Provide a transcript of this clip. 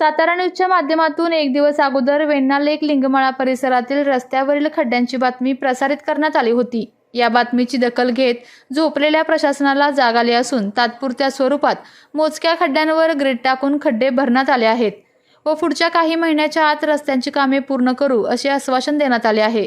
सातारा न्यूजच्या माध्यमातून एक दिवस अगोदर वेण्णा लेक लिंगमाळा परिसरातील रस्त्यावरील खड्ड्यांची बातमी प्रसारित करण्यात आली होती. या बातमीची दखल घेत झोपलेल्या प्रशासनाला जाग आली असून तात्पुरत्या स्वरूपात मोजक्या खड्ड्यांवर ग्रीड टाकून खड्डे भरण्यात आले आहेत व पुढच्या काही महिन्याच्या आत रस्त्यांची कामे पूर्ण करू असे आश्वासन देण्यात आले आहे.